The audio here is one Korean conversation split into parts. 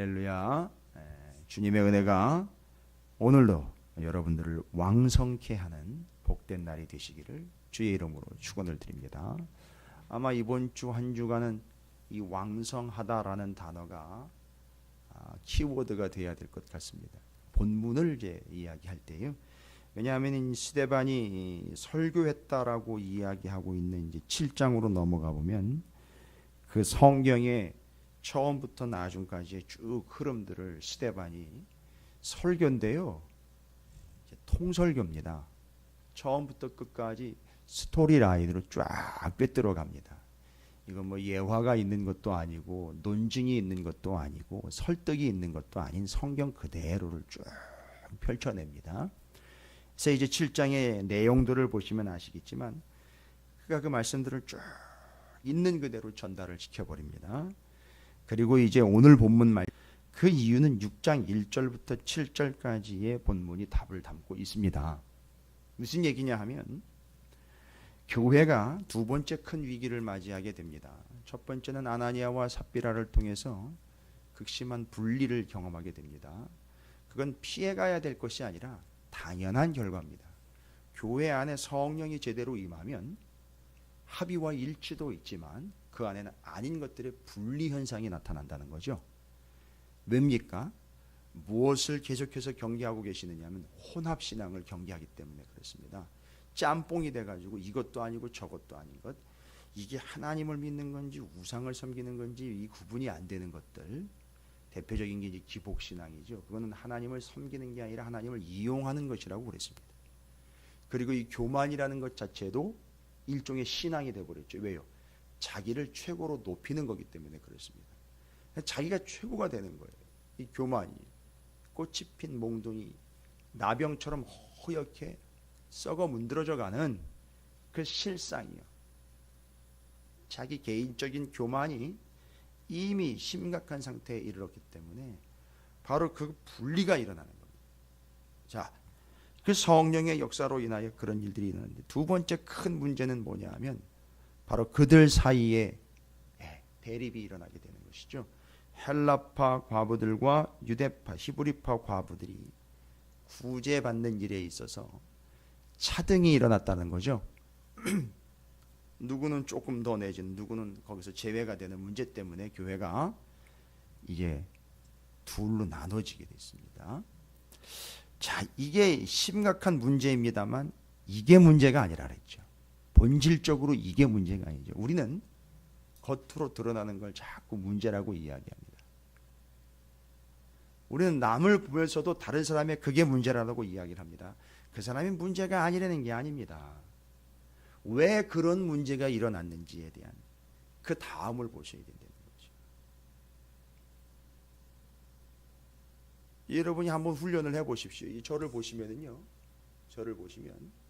할렐루야. 에, 주님의 은혜가 오늘도 여러분들을 왕성케 하는 복된 날이 되시기를 주의 이름으로 축원을 드립니다. 아마 이번 주 한 주간은 이 왕성하다라는 단어가 아, 키워드가 돼야 될 것 같습니다. 본문을 이제 이야기할 때요. 왜냐하면 이 스데반이 설교했다라고 이야기하고 있는 이제 7장으로 넘어가 보면 그 성경의 처음부터 나중까지의 쭉 흐름들을 스데반이 설교인데요. 통설교입니다. 처음부터 끝까지 스토리 라인으로 쫙 꿰뚫어 갑니다. 이건 뭐 예화가 있는 것도 아니고 논증이 있는 것도 아니고 설득이 있는 것도 아닌 성경 그대로를 쭉 펼쳐냅니다. 그래서 이제 7장의 내용들을 보시면 아시겠지만 그가 그 말씀들을 쭉 있는 그대로 전달을 시켜버립니다. 그리고 이제 오늘 본문 말 그 이유는 6장 1절부터 7절까지의 본문이 답을 담고 있습니다. 무슨 얘기냐 하면 교회가 두 번째 큰 위기를 맞이하게 됩니다. 첫 번째는 아나니아와 삽비라를 통해서 극심한 분리를 경험하게 됩니다. 그건 피해가야 될 것이 아니라 당연한 결과입니다. 교회 안에 성령이 제대로 임하면 합의와 일치도 있지만 그 안에는 아닌 것들의 분리 현상이 나타난다는 거죠. 왜입니까? 무엇을 계속해서 경계하고 계시느냐면 혼합 신앙을 경계하기 때문에 그렇습니다. 짬뽕이 돼가지고 이것도 아니고 저것도 아닌 것 이게 하나님을 믿는 건지 우상을 섬기는 건지 이 구분이 안 되는 것들 대표적인 게 이제 기복 신앙이죠. 그거는 하나님을 섬기는 게 아니라 하나님을 이용하는 것이라고 그랬습니다. 그리고 이 교만이라는 것 자체도 일종의 신앙이 돼 버렸죠. 왜요? 자기를 최고로 높이는 거기 때문에 그렇습니다. 자기가 최고가 되는 거예요. 이 교만이 꽃이 핀 몽둥이 나병처럼 허옇게 썩어 문드러져 가는 그 실상이요. 자기 개인적인 교만이 이미 심각한 상태에 이르렀기 때문에 바로 그 분리가 일어나는 겁니다. 자, 그 성령의 역사로 인하여 그런 일들이 일어나는데 두 번째 큰 문제는 뭐냐 하면 바로 그들 사이에 예, 대립이 일어나게 되는 것이죠. 헬라파 과부들과 유대파 히브리파 과부들이 구제받는 일에 있어서 차등이 일어났다는 거죠. 누구는 조금 더 내지는 누구는 거기서 제외가 되는 문제 때문에 교회가 이게 둘로 나눠지게 됐습니다. 자, 이게 심각한 문제입니다만 이게 문제가 아니라 그랬죠. 본질적으로 이게 문제가 아니죠. 우리는 겉으로 드러나는 걸 자꾸 문제라고 이야기합니다. 우리는 남을 보면서도 다른 사람의 그게 문제라고 이야기를 합니다. 그 사람이 문제가 아니라는 게 아닙니다. 왜 그런 문제가 일어났는지에 대한 그 다음을 보셔야 된다는 거죠. 여러분이 한번 훈련을 해 보십시오. 이 저를 보시면은요. 저를 보시면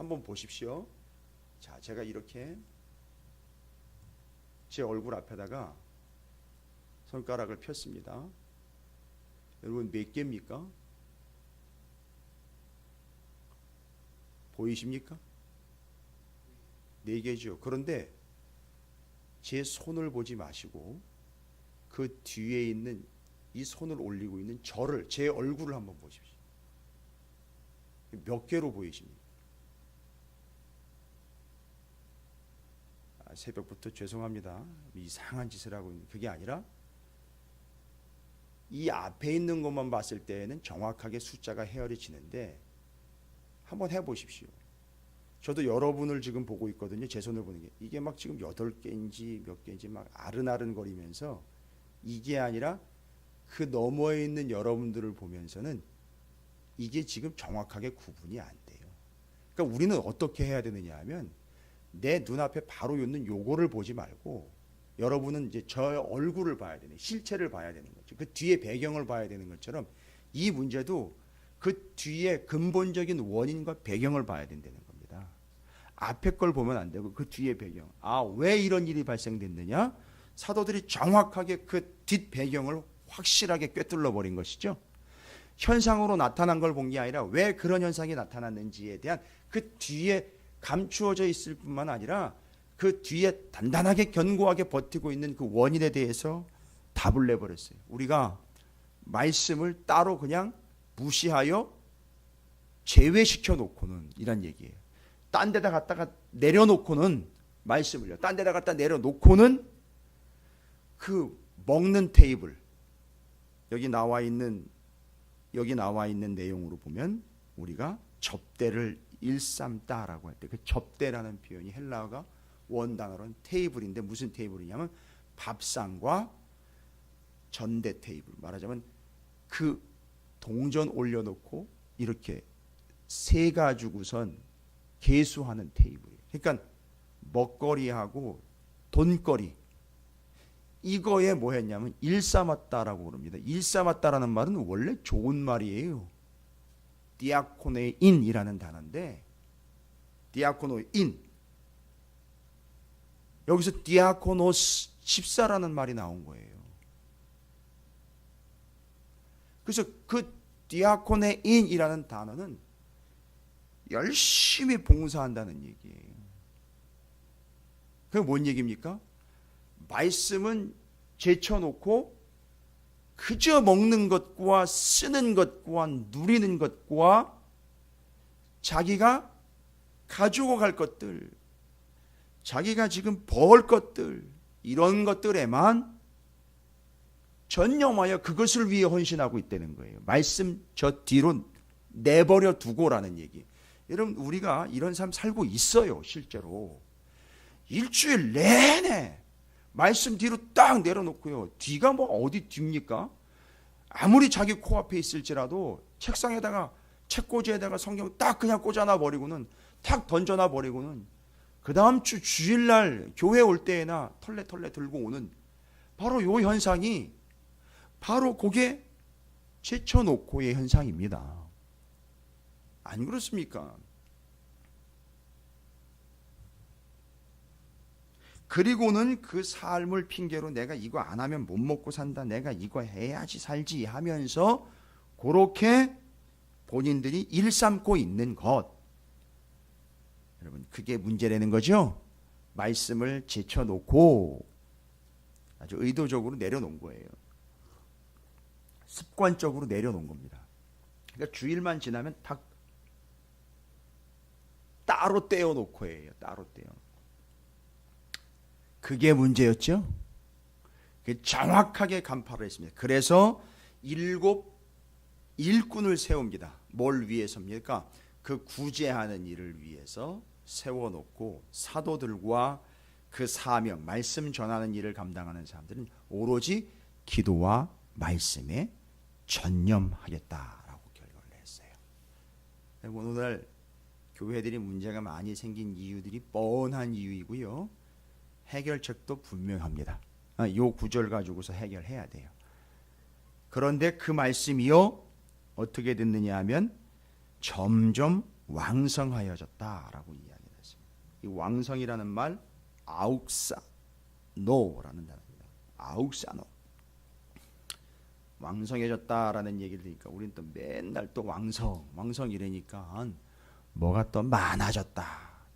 한번 보십시오. 자, 제가 이렇게 제 얼굴 앞에다가 손가락을 폈습니다. 여러분 몇 개입니까? 보이십니까? 네 개죠. 그런데 제 손을 보지 마시고 그 뒤에 있는 이 손을 올리고 있는 저를 제 얼굴을 한번 보십시오. 몇 개로 보이십니까? 새벽부터 죄송합니다. 이상한 짓을 하고 있는 그게 아니라 이 앞에 있는 것만 봤을 때에는 정확하게 숫자가 헤어려지는데 한번 해보십시오. 저도 여러분을 지금 보고 있거든요. 제 손을 보는 게 이게 막 지금 여덟 개인지 몇 개인지 막 아른아른 거리면서 이게 아니라 그 너머에 있는 여러분들을 보면서는 이게 지금 정확하게 구분이 안 돼요. 그러니까 우리는 어떻게 해야 되느냐 하면 내 눈앞에 바로 있는 요거를 보지 말고 여러분은 이제 저 얼굴을 봐야 되는 실체를 봐야 되는 거죠. 그 뒤에 배경을 봐야 되는 것처럼 이 문제도 그 뒤에 근본적인 원인과 배경을 봐야 된다는 겁니다. 앞에 걸 보면 안 되고 그 뒤에 배경. 아, 왜 이런 일이 발생됐느냐? 사도들이 정확하게 그 뒷 배경을 확실하게 꿰뚫어 버린 것이죠. 현상으로 나타난 걸 본 게 아니라 왜 그런 현상이 나타났는지에 대한 그 뒤에 감추어져 있을 뿐만 아니라 그 뒤에 단단하게 견고하게 버티고 있는 그 원인에 대해서 답을 내버렸어요. 우리가 말씀을 따로 그냥 무시하여 제외시켜 놓고는 이란 얘기예요. 딴 데다 갖다가 내려놓고는 말씀을요. 딴 데다 갖다 내려놓고는 그 먹는 테이블 여기 나와 있는 여기 나와 있는 내용으로 보면 우리가 접대를 일삼다라고 할 때 그 접대라는 표현이 헬라어가 원단어로는 테이블인데 무슨 테이블이냐면 밥상과 전대 테이블 말하자면 그 동전 올려놓고 이렇게 세 가지고선 개수하는 테이블이에요. 그러니까 먹거리하고 돈거리 이거에 뭐 했냐면 일삼았다라고 그럽니다. 일삼았다라는 말은 원래 좋은 말이에요. 디아코네인이라는 단어인데 디아코노인 여기서 디아코노스 집사라는 말이 나온 거예요. 그래서 그 디아코네 인이라는 단어는 열심히 봉사한다는 얘기예요. 그게 뭔 얘기입니까? 말씀은 제쳐놓고 그저 먹는 것과 쓰는 것과 누리는 것과 자기가 가지고 갈 것들, 자기가 지금 벌 것들, 이런 것들에만 전념하여 그것을 위해 헌신하고 있다는 거예요. 말씀 저 뒤로 내버려 두고라는 얘기. 여러분, 우리가 이런 삶 살고 있어요, 실제로. 일주일 내내 말씀 뒤로 딱 내려놓고요. 뒤가 뭐 어디 뒤입니까? 아무리 자기 코앞에 있을지라도 책상에다가 책꽂이에다가 성경 딱 그냥 꽂아놔 버리고는 탁 던져놔 버리고는 그 다음 주 주일날 교회 올 때에나 털레털레 들고 오는 바로 요 현상이 바로 그게 제쳐놓고의 현상입니다. 안 그렇습니까? 그리고는 그 삶을 핑계로 내가 이거 안 하면 못 먹고 산다. 내가 이거 해야지 살지 하면서 그렇게 본인들이 일삼고 있는 것. 여러분, 그게 문제라는 거죠? 말씀을 제쳐놓고 아주 의도적으로 내려놓은 거예요. 습관적으로 내려놓은 겁니다. 그러니까 주일만 지나면 다 따로 떼어놓고 해요. 따로 떼어. 그게 문제였죠. 정확하게 간파를 했습니다. 그래서 일곱 일꾼을 세웁니다. 뭘 위해서입니까? 그 구제하는 일을 위해서 세워놓고 사도들과 그 사명, 말씀 전하는 일을 감당하는 사람들은 오로지 기도와 말씀에 전념하겠다라고 결론을 했어요. 오늘 교회들이 문제가 많이 생긴 이유들이 뻔한 이유이고요. 해결책도 분명합니다. 아, 요 구절 가지고서 해결해야 돼요. 그런데 그 말씀이요 어떻게 됐느냐 하면 점점 왕성하여졌다라고 이야기를 했습니다. 이 왕성이라는 말 아욱사 노라는 단어입니다. 아욱사노 왕성해졌다라는 얘기를 들으니까 우리는 또 맨날 또 왕성 왕성 이러니까 뭐가 또 많아졌다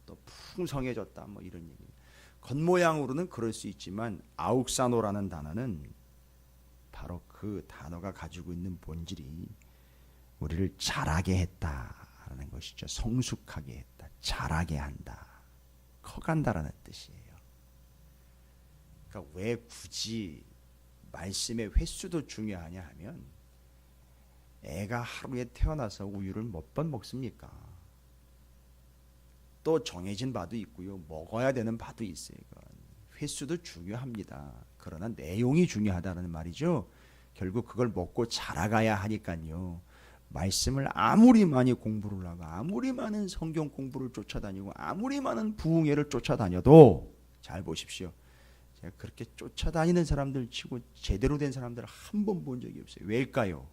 또 풍성해졌다 뭐 이런 얘기 겉모양으로는 그럴 수 있지만 아욱사노라는 단어는 바로 그 단어가 가지고 있는 본질이 우리를 자라게 했다라는 것이죠. 성숙하게 했다. 자라게 한다. 커간다라는 뜻이에요. 그러니까 왜 굳이 말씀의 횟수도 중요하냐 하면 애가 하루에 태어나서 우유를 몇 번 먹습니까? 또 정해진 바도 있고요. 먹어야 되는 바도 있어요. 횟수도 중요합니다. 그러나 내용이 중요하다는 말이죠. 결국 그걸 먹고 자라가야 하니까요. 말씀을 아무리 많이 공부를 하고 아무리 많은 성경 공부를 쫓아다니고 아무리 많은 부흥회를 쫓아다녀도 잘 보십시오. 제가 그렇게 쫓아다니는 사람들 치고 제대로 된 사람들 한 번 본 적이 없어요. 왜일까요?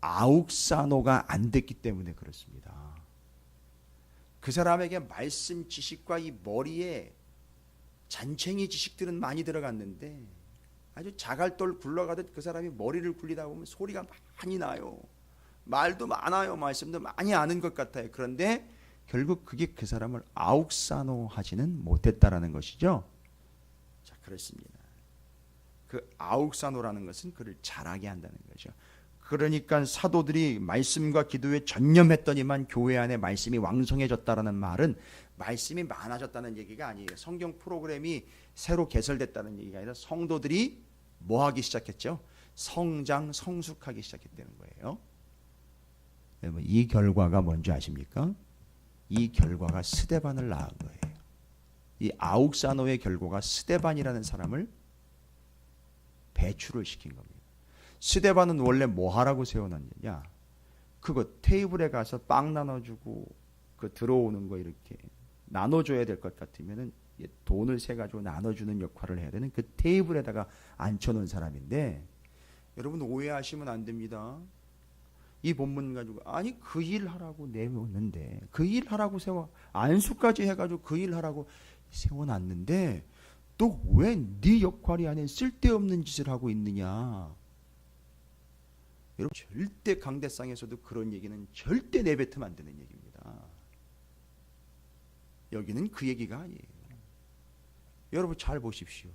아욱사노가 안 됐기 때문에 그렇습니다. 그 사람에게 말씀 지식과 이 머리에 잔챙이 지식들은 많이 들어갔는데 아주 자갈돌 굴러가듯 그 사람이 머리를 굴리다 보면 소리가 많이 나요. 말도 많아요. 말씀도 많이 아는 것 같아요. 그런데 결국 그게 그 사람을 아욱사노 하지는 못했다라는 것이죠. 자, 그렇습니다. 그 아욱사노라는 것은 그를 잘하게 한다는 거죠. 그러니까 사도들이 말씀과 기도에 전념했더니만 교회 안에 말씀이 왕성해졌다라는 말은 말씀이 많아졌다는 얘기가 아니에요. 성경 프로그램이 새로 개설됐다는 얘기가 아니라 성도들이 뭐 하기 시작했죠? 성장, 성숙하기 시작했다는 거예요. 여러분 이 결과가 뭔지 아십니까? 이 결과가 스데반을 낳은 거예요. 이 아욱사노의 결과가 스데반이라는 사람을 배출을 시킨 겁니다. 스데반은 원래 뭐 하라고 세워놨느냐? 그거 테이블에 가서 빵 나눠주고 그 들어오는 거 이렇게 나눠줘야 될 것 같으면은 돈을 세 가지고 나눠주는 역할을 해야 되는 그 테이블에다가 앉혀놓은 사람인데 여러분 오해하시면 안 됩니다. 이 본문 가지고 아니 그 일 하라고 내놓는데 그 일 하라고 세워 안수까지 해가지고 그 일 하라고 세워놨는데 또 왜 네 역할이 안에 쓸데없는 짓을 하고 있느냐? 여러분 절대 강대상에서도 그런 얘기는 절대 내뱉으면 안 되는 얘기입니다. 여기는 그 얘기가 아니에요. 여러분 잘 보십시오.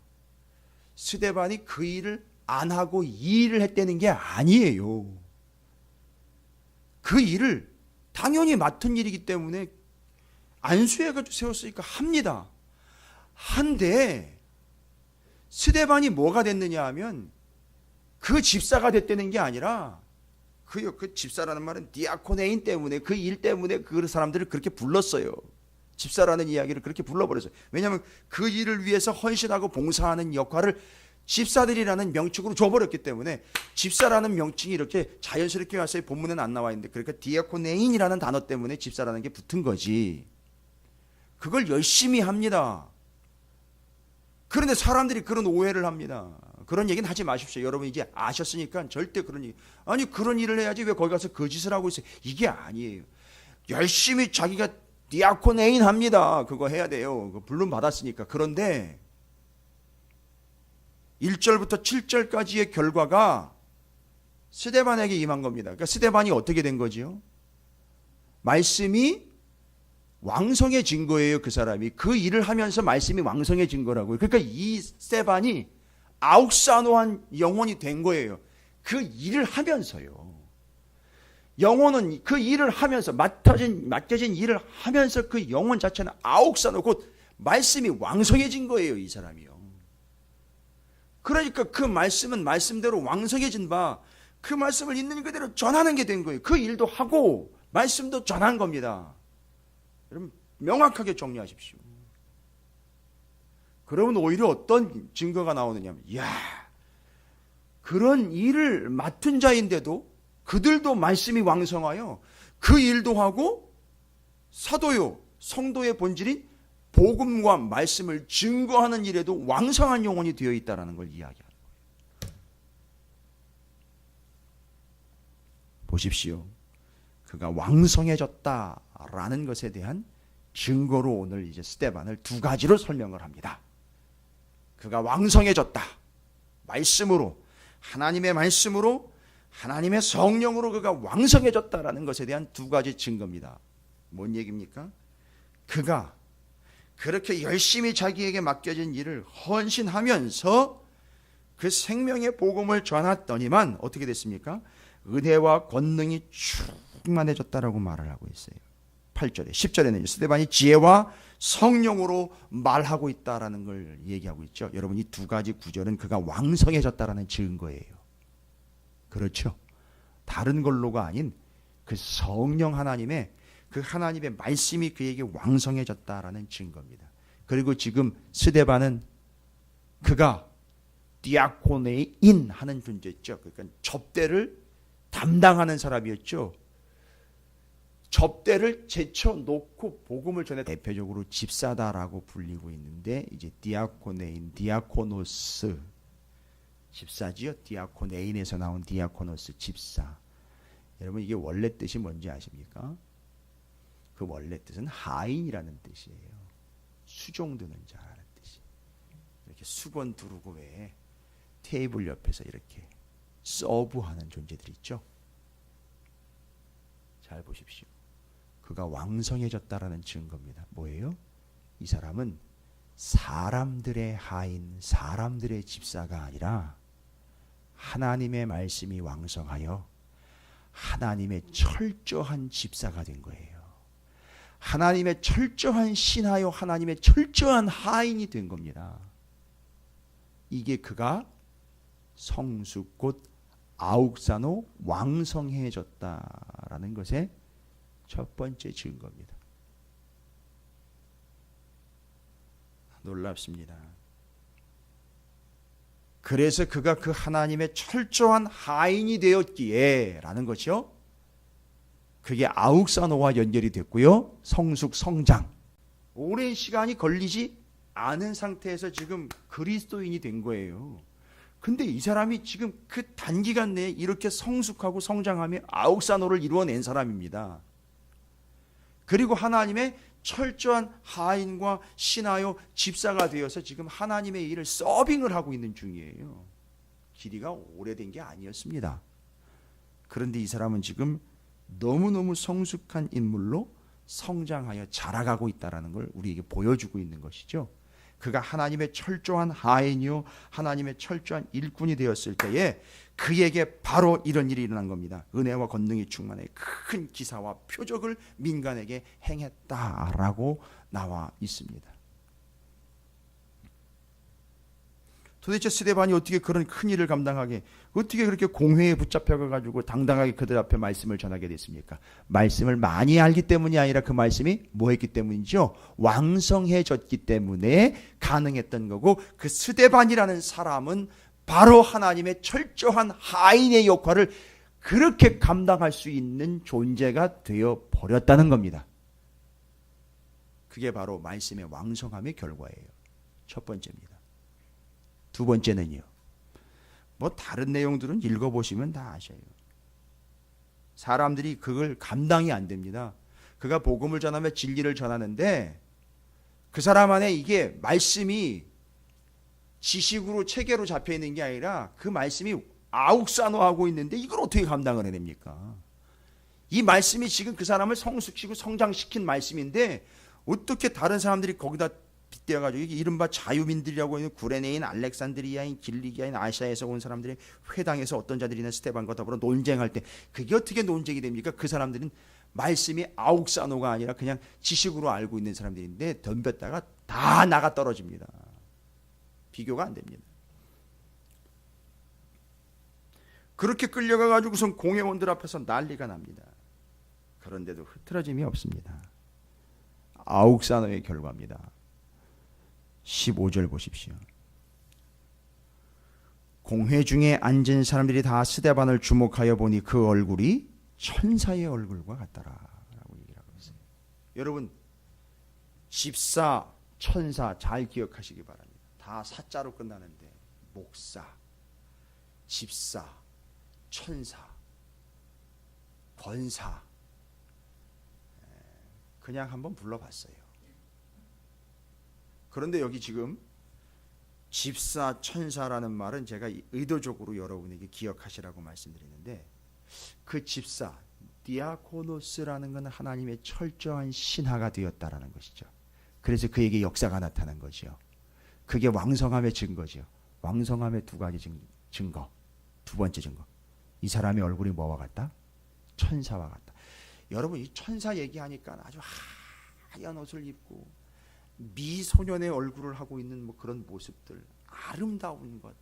스데반이 그 일을 안 하고 이 일을 했다는 게 아니에요. 그 일을 당연히 맡은 일이기 때문에 안수해가지고 세웠으니까 합니다. 한데 스데반이 뭐가 됐느냐 하면 그 집사가 됐다는 게 아니라 그, 그 집사라는 말은 디아코네인 때문에 그 일 때문에 그 사람들을 그렇게 불렀어요. 집사라는 이야기를 그렇게 불러버렸어요. 왜냐하면 그 일을 위해서 헌신하고 봉사하는 역할을 집사들이라는 명칭으로 줘버렸기 때문에 집사라는 명칭이 이렇게 자연스럽게 왔어요. 본문은 안 나와 있는데 그러니까 디아코네인이라는 단어 때문에 집사라는 게 붙은 거지. 그걸 열심히 합니다. 그런데 사람들이 그런 오해를 합니다. 그런 얘기는 하지 마십시오. 여러분 이제 아셨으니까 절대 그런 얘기. 아니 그런 일을 해야지 왜 거기 가서 거짓을 하고 있어요. 이게 아니에요. 열심히 자기가 디아코네인 합니다. 그거 해야 돼요. 그 불름 받았으니까. 그런데 1절부터 7절까지의 결과가 스데반에게 임한 겁니다. 그러니까 스데반이 어떻게 된 거지요? 말씀이 왕성해진 거예요, 그 사람이. 그 일을 하면서 말씀이 왕성해진 거라고요. 그러니까 이 스데반이 아욱사노한 영혼이 된 거예요. 그 일을 하면서요. 영혼은 그 일을 하면서 맡아진 맡겨진 일을 하면서 그 영혼 자체는 아욱사노 곧 말씀이 왕성해진 거예요, 이 사람이요. 그러니까 그 말씀은 말씀대로 왕성해진 바 그 말씀을 있는 그대로 전하는 게 된 거예요. 그 일도 하고 말씀도 전한 겁니다. 여러분 명확하게 정리하십시오. 그러면 오히려 어떤 증거가 나오느냐면, 야 그런 일을 맡은 자인데도 그들도 말씀이 왕성하여 그 일도 하고 사도요 성도의 본질인 복음과 말씀을 증거하는 일에도 왕성한 영혼이 되어 있다라는 걸 이야기하는 거예요. 보십시오. 그가 왕성해졌다라는 것에 대한 증거로 오늘 이제 스테반을 두 가지로 설명을 합니다. 그가 왕성해졌다. 말씀으로 하나님의 말씀으로 하나님의 성령으로 그가 왕성해졌다라는 것에 대한 두 가지 증거입니다. 뭔 얘기입니까? 그가 그렇게 열심히 자기에게 맡겨진 일을 헌신하면서 그 생명의 복음을 전했더니만 어떻게 됐습니까? 은혜와 권능이 충만해졌다라고 말을 하고 있어요. 8절에 10절에는 스테반이 지혜와 성령으로 말하고 있다라는 걸 얘기하고 있죠. 여러분 이 두 가지 구절은 그가 왕성해졌다라는 증거예요. 그렇죠. 다른 걸로가 아닌 그 성령 하나님의 그 하나님의 말씀이 그에게 왕성해졌다라는 증거입니다. 그리고 지금 스데반은 그가 디아코네인 하는 존재였죠. 그러니까 접대를 담당하는 사람이었죠. 접대를 제쳐놓고 복음을 전해 대표적으로 집사다라고 불리고 있는데 이제 디아코네인, 디아코노스 집사지요. 디아코네인에서 나온 디아코노스 집사. 여러분 이게 원래 뜻이 뭔지 아십니까? 그 원래 뜻은 하인이라는 뜻이에요. 수종 드는 자라는 뜻이. 이렇게 수건 두르고 왜 테이블 옆에서 이렇게 서브하는 존재들 있죠. 잘 보십시오. 그가 왕성해졌다라는 증거입니다. 뭐예요? 이 사람은 사람들의 하인, 사람들의 집사가 아니라 하나님의 말씀이 왕성하여 하나님의 철저한 집사가 된 거예요. 하나님의 철저한 신하여 하나님의 철저한 하인이 된 겁니다. 이게 그가 성숙 곧 아욱산호 왕성해졌다라는 것의 첫 번째 증거입니다. 놀랍습니다. 그래서 그가 그 하나님의 철저한 하인이 되었기에 라는 것이요. 그게 아욱산호와 연결이 됐고요. 성숙 성장. 오랜 시간이 걸리지 않은 상태에서 지금 그리스도인이 된 거예요. 근데 이 사람이 지금 그 단기간 내에 이렇게 성숙하고 성장하며 아욱산호를 이루어낸 사람입니다. 그리고 하나님의 철저한 하인과 신하여 집사가 되어서 지금 하나님의 일을 서빙을 하고 있는 중이에요. 길이가 오래된 게 아니었습니다. 그런데 이 사람은 지금 너무너무 성숙한 인물로 성장하여 자라가고 있다라는 걸 우리에게 보여주고 있는 것이죠. 그가 하나님의 철저한 하인이요 하나님의 철저한 일꾼이 되었을 때에 그에게 바로 이런 일이 일어난 겁니다. 은혜와 권능이 충만해 큰 기사와 표적을 민간에게 행했다라고 나와 있습니다. 도대체 스데반이 어떻게 그런 큰 일을 감당하게 어떻게 그렇게 공회에 붙잡혀 가지고 당당하게 그들 앞에 말씀을 전하게 됐습니까? 말씀을 많이 알기 때문이 아니라 그 말씀이 뭐 했기 때문이죠? 왕성해졌기 때문에 가능했던 거고 그 스데반이라는 사람은 바로 하나님의 철저한 하인의 역할을 그렇게 감당할 수 있는 존재가 되어 버렸다는 겁니다. 그게 바로 말씀의 왕성함의 결과예요. 첫 번째입니다. 두 번째는요. 뭐 다른 내용들은 읽어보시면 다 아셔요. 사람들이 그걸 감당이 안 됩니다. 그가 복음을 전하며 진리를 전하는데 그 사람 안에 이게 말씀이 지식으로 체계로 잡혀 있는 게 아니라 그 말씀이 아욱산호하고 있는데 이걸 어떻게 감당을 해냅니까? 이 말씀이 지금 그 사람을 성숙시키고 성장시킨 말씀인데 어떻게 다른 사람들이 거기다 빗대어가지고 이른바 자유민들이라고 있는 구레네인, 알렉산드리아인, 길리기아인, 아시아에서 온 사람들이 회당에서 어떤 자들이나 스테반과 더불어 논쟁할 때 그게 어떻게 논쟁이 됩니까? 그 사람들은 말씀이 아욱산호가 아니라 그냥 지식으로 알고 있는 사람들인데 덤볐다가 다 나가 떨어집니다. 비교가 안 됩니다. 그렇게 끌려가 가지고선 공회원들 앞에서 난리가 납니다. 그런데도 흐트러짐이 없습니다. 아욱산호의 결과입니다. 15절 보십시오. 공회 중에 앉은 사람들이 다 스데반을 주목하여 보니 그 얼굴이 천사의 얼굴과 같더라라고 얘기를 하고 있어요. 여러분 집사, 천사 잘 기억하시기 바랍니다. 다 사자로 끝나는데 목사, 집사, 천사, 권사 그냥 한번 불러봤어요. 그런데 여기 지금 집사 천사라는 말은 제가 의도적으로 여러분에게 기억하시라고 말씀드리는데 그 집사 디아코노스라는 것은 하나님의 철저한 신하가 되었다라는 것이죠. 그래서 그에게 역사가 나타난 거죠. 그게 왕성함의 증거죠. 왕성함의 두 가지 증, 거 두 번째 증거. 이 사람의 얼굴이 뭐와 같다? 천사와 같다. 여러분 이 천사 얘기하니까 아주 하얀 옷을 입고 미소년의 얼굴을 하고 있는 뭐 그런 모습들 아름다운 것.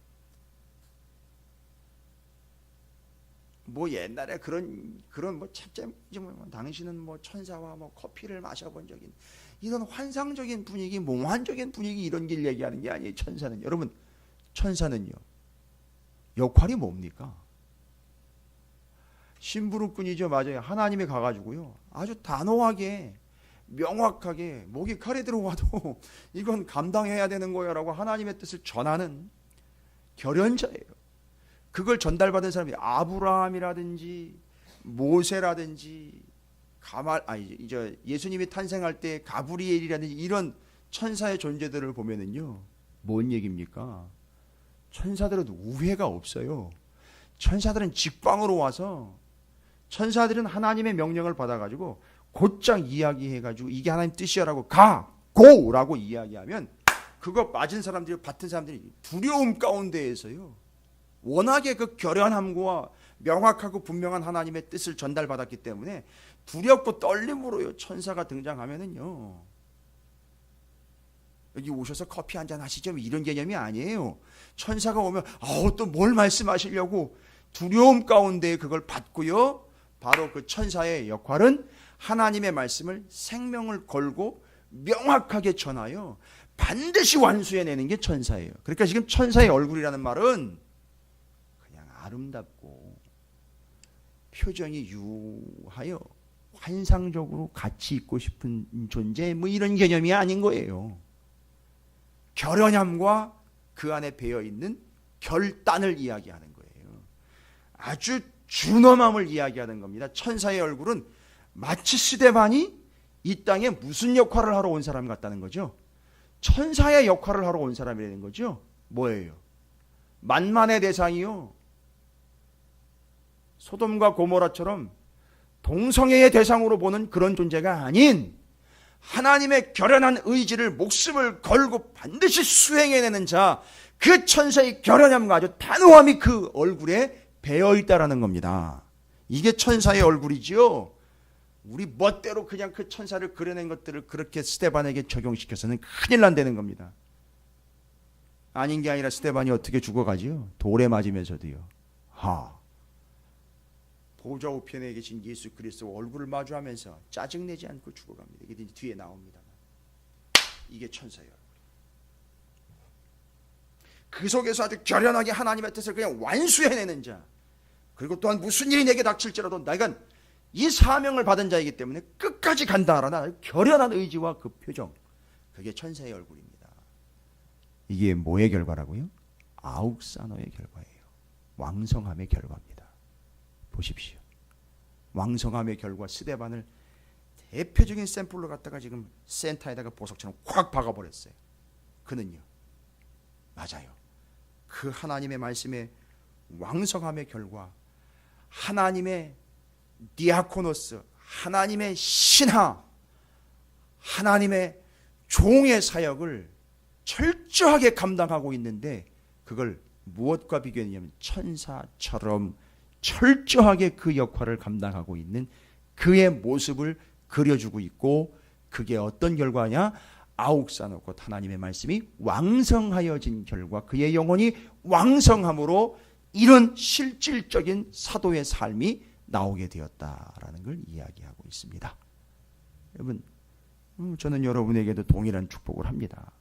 뭐 옛날에 그런 그런 뭐 찹찹 뭐 당신은 뭐 천사와 뭐 커피를 마셔본 적인 이런 환상적인 분위기, 몽환적인 분위기 이런 길 얘기하는 게 아니에요. 천사는 여러분 천사는요 역할이 뭡니까? 심부름꾼이죠, 맞아요. 하나님이 가가지고요 아주 단호하게 명확하게 목이 칼에 들어와도 이건 감당해야 되는 거야라고 하나님의 뜻을 전하는 결연자예요. 그걸 전달받은 사람이 아브라함이라든지 모세라든지 가말 아니 이제 예수님이 탄생할 때 가브리엘이라든지 이런 천사의 존재들을 보면은요. 뭔 얘기입니까? 천사들은 우회가 없어요. 천사들은 직방으로 와서 천사들은 하나님의 명령을 받아 가지고 곧장 이야기해 가지고 이게 하나님 뜻이야라고 가 고라고 이야기하면 그거 맞은 사람들이 받은 사람들이 두려움 가운데에서요. 워낙에 그 결연함과 명확하고 분명한 하나님의 뜻을 전달받았기 때문에 두렵고 떨림으로요 천사가 등장하면은요. 여기 오셔서 커피 한 잔 하시죠. 이런 개념이 아니에요. 천사가 오면 아우 또 뭘 말씀하시려고 두려움 가운데 그걸 받고요. 바로 그 천사의 역할은 하나님의 말씀을 생명을 걸고 명확하게 전하여 반드시 완수해내는 게 천사예요 그러니까 지금 천사의 얼굴이라는 말은 그냥 아름답고 표정이 유하여 환상적으로 같이 있고 싶은 존재 뭐 이런 개념이 아닌 거예요. 결연함과 그 안에 배어 있는 결단을 이야기하는 거예요. 아주 준엄함을 이야기하는 겁니다. 천사의 얼굴은 마치 스데반이 이 땅에 무슨 역할을 하러 온 사람 같다는 거죠. 천사의 역할을 하러 온 사람이라는 거죠. 뭐예요? 만만의 대상이요. 소돔과 고모라처럼 동성애의 대상으로 보는 그런 존재가 아닌 하나님의 결연한 의지를 목숨을 걸고 반드시 수행해내는 자, 그 천사의 결연함과 아주 단호함이 그 얼굴에 배어 있다라는 겁니다. 이게 천사의 얼굴이지요. 우리 멋대로 그냥 그 천사를 그려낸 것들을 그렇게 스테반에게 적용시켜서는 큰일 난다는 겁니다. 아닌 게 아니라 스테반이 어떻게 죽어가지요? 돌에 맞으면서도요. 하. 보좌 우편에 계신 예수 그리스도 얼굴을 마주하면서 짜증내지 않고 죽어갑니다. 이게 뒤에 나옵니다. 이게 천사예요. 그 속에서 아주 결연하게 하나님의 뜻을 그냥 완수해내는 자. 그리고 또한 무슨 일이 내게 닥칠지라도 내가 이 사명을 받은 자이기 때문에 끝까지 간다라는 결연한 의지와 그 표정. 그게 천사의 얼굴입니다. 이게 뭐의 결과라고요? 아욱산어의 결과예요. 왕성함의 결과입니다. 보십시오. 왕성함의 결과 스데반을 대표적인 샘플로 갖다가 지금 센터에다가 보석처럼 콱 박아버렸어요. 그는요. 맞아요. 그 하나님의 말씀의 왕성함의 결과 하나님의 디아코노스 하나님의 신하 하나님의 종의 사역을 철저하게 감당하고 있는데 그걸 무엇과 비교했냐면 천사처럼 철저하게 그 역할을 감당하고 있는 그의 모습을 그려주고 있고 그게 어떤 결과냐? 아욱사노 곧 하나님의 말씀이 왕성하여진 결과 그의 영혼이 왕성함으로 이런 실질적인 사도의 삶이 나오게 되었다라는 걸 이야기하고 있습니다. 여러분, 음, 저는 여러분에게도 동일한 축복을 합니다.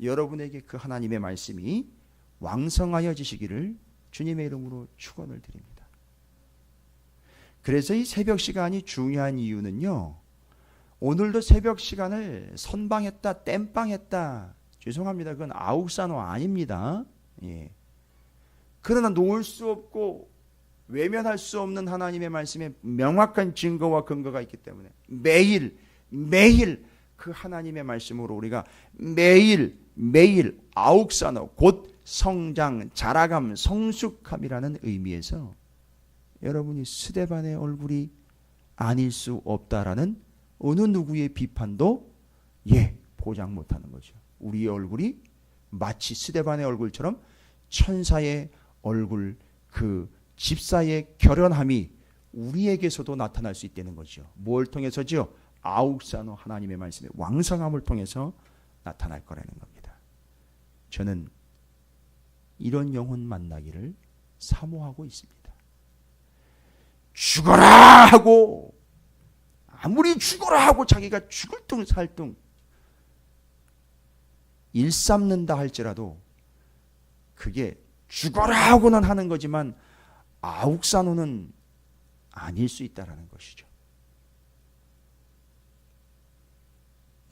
여러분에게 그 하나님의 말씀이 왕성하여 지시기를 주님의 이름으로 축원을 드립니다. 그래서 이 새벽 시간이 중요한 이유는요. 오늘도 새벽 시간을 선방했다, 땜빵했다. 죄송합니다. 그건 아욱산호 아닙니다. 예. 그러나 놓을 수 없고 외면할 수 없는 하나님의 말씀에 명확한 증거와 근거가 있기 때문에 매일 매일 그 하나님의 말씀으로 우리가 매일 매일 아욱산호 곧 성장, 자라감, 성숙함이라는 의미에서 여러분이 스데반의 얼굴이 아닐 수 없다라는 어느 누구의 비판도 예 보장 못하는 거죠. 우리의 얼굴이 마치 스데반의 얼굴처럼 천사의 얼굴 그 집사의 결연함이 우리에게서도 나타날 수 있다는 거죠. 뭘 통해서죠? 아욱산호 하나님의 말씀의 왕성함을 통해서 나타날 거라는 겁니다. 저는 이런 영혼 만나기를 사모하고 있습니다. 죽어라 하고 아무리 죽어라 하고 자기가 죽을 둥 살 둥 일삼는다 할지라도 그게 죽어라 하고는 하는 거지만 아욱산호는 아닐 수 있다라는 것이죠.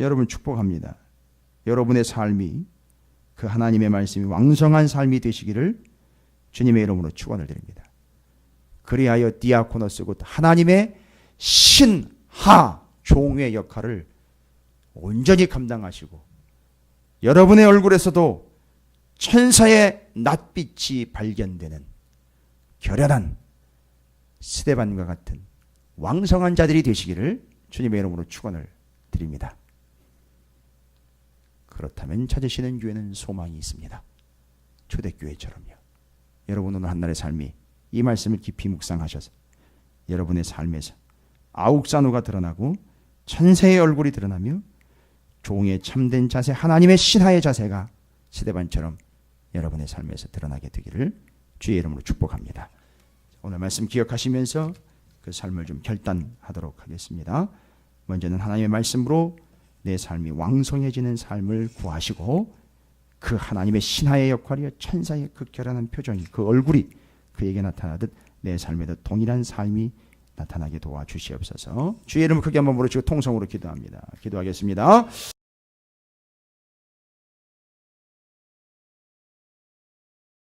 여러분 축복합니다. 여러분의 삶이 그 하나님의 말씀이 왕성한 삶이 되시기를 주님의 이름으로 축원을 드립니다. 그리하여 디아코노스 곧 하나님의 신하 종의 역할을 온전히 감당하시고 여러분의 얼굴에서도 천사의 낯빛이 발견되는 결연한 스데반과 같은 왕성한 자들이 되시기를 주님의 이름으로 축원을 드립니다. 그렇다면 찾으시는 교회는 소망이 있습니다. 초대교회처럼요. 여러분 오늘 한날의 삶이 이 말씀을 깊이 묵상하셔서 여러분의 삶에서 아욱산우가 드러나고 천세의 얼굴이 드러나며 종의 참된 자세 하나님의 신하의 자세가 시대반처럼 여러분의 삶에서 드러나게 되기를 주의 이름으로 축복합니다. 오늘 말씀 기억하시면서 그 삶을 좀 결단하도록 하겠습니다. 먼저는 하나님의 말씀으로 내 삶이 왕성해지는 삶을 구하시고 그 하나님의 신하의 역할이여 천사의 극결연한 표정이 그 얼굴이 그에게 나타나듯 내 삶에도 동일한 삶이 나타나게 도와주시옵소서. 주의 이름을 크게 한번 부르시고 통성으로 기도합니다. 기도하겠습니다.